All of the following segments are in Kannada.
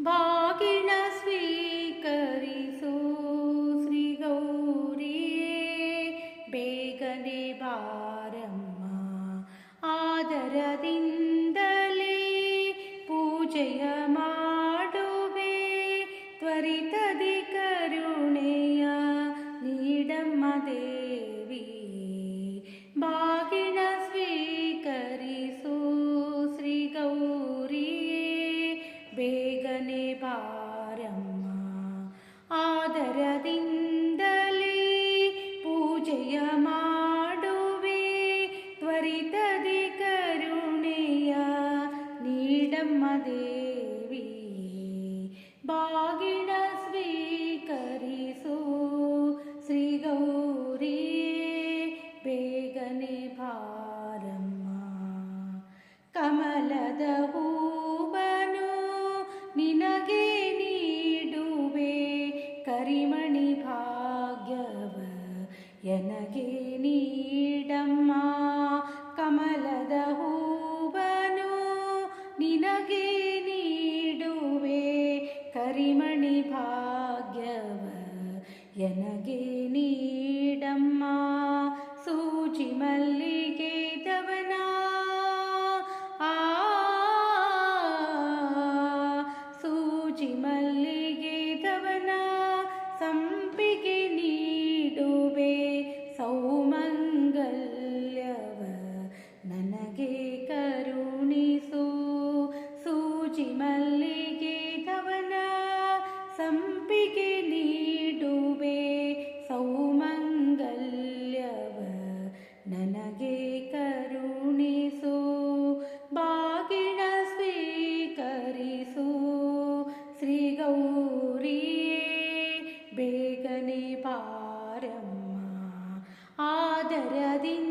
ಬಾಗಿಣ ಸ್ವೀಕರಿಸು ಶ್ರೀ ಗೌರಿಯೇ ಬೇಗನೆ ಬಾರಮ್ಮ ಆದರದಿಂದಲೇ ಪೂಜೆಯ ಮಾಡುವೆ ಆದರದಿಂದಲೇ ಪೂಜೆಯ ಮಾಡುವೆ ತ್ವರಿತದಿ ಕರುಣೆಯ ನೀಡಮ್ಮ ದೇವಿ ಬಾಗಿಣ ಸ್ವೀಕರಿಸು ಶ್ರೀ ಗೌರಿಯೇ ಬೇಗನೆ ಬಾರಮ್ಮ ಕಮಲದ ಹೂವನು ಎನಗೆ ನೀಡಮ್ಮ ಕಮಲದ ಹೂವನು ನಿನಗೆ ನೀಡುವೆ ಕರಿಮಣಿ ಭಾಗ್ಯವ ಎನಗೆ ನೀಡಮ್ಮ ಸೂಜಿ ಮಲ್ಲಿಗೆ ನನಗೆ ಕರುಣಿಸು. ಸೂಜಿ ಮಲ್ಲಿಗೆ ದವನ ಸಂಪಿಗೆ ನೀಡುವೆ. ಸೌಮಂಗಲ್ಯವ ನನಗೆ ಕರುಣಿಸು. ಬಾಗಿಣ ಸ್ವೀಕರಿಸು. ಶ್ರೀ ಗೌರಿಯೇ ಬೇಗನೆ ಪಾರಮ್ಮ. ಆದರದಿಂದಲೇ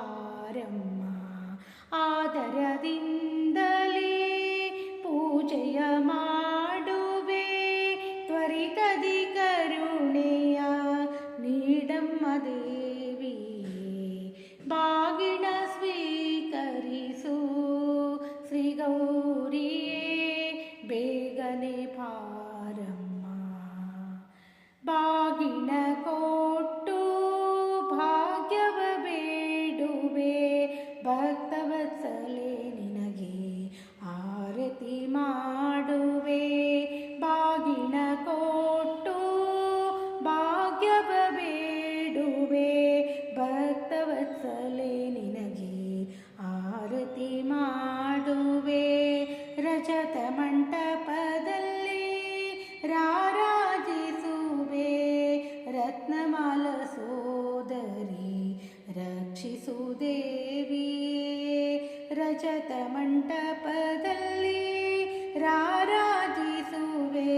ಬಾರಮ್ಮ ಆದರದಿಂದಲೇ ಪೂಜೆಯ ಮಾಡುವೆ. ತ್ವರಿತದಿ ಕರುಣೆಯ ನೀಡಮ್ಮ ದೇವಿ. ಬಾಗಿಣ ಸ್ವೀಕರಿಸು ಶ್ರೀ ಗೌರಿಯೇ ರತ್ನಮಾಲ ಸೋದರಿ ರಕ್ಷಿಸು ದೇವಿ. ರಜತ ಮಂಟಪದಲ್ಲಿ ರಾರಾಜಿಸುವೆ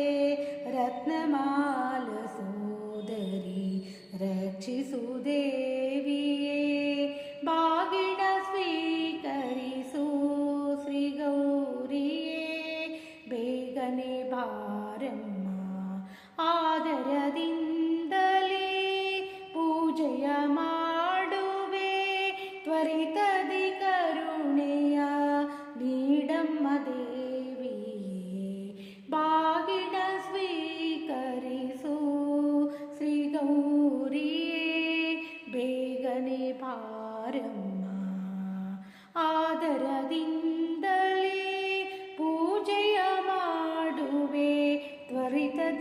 ರತ್ನಮಾಲ ಸೋದರಿ ರಕ್ಷ ರಕ್ಷಿಸು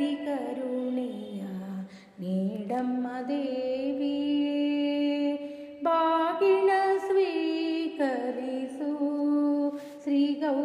അതികരുണിയ നീടമ്മ ദേവിയേ ബാഗിണ സ്വീകരിസു ശ്രീ ഗൗ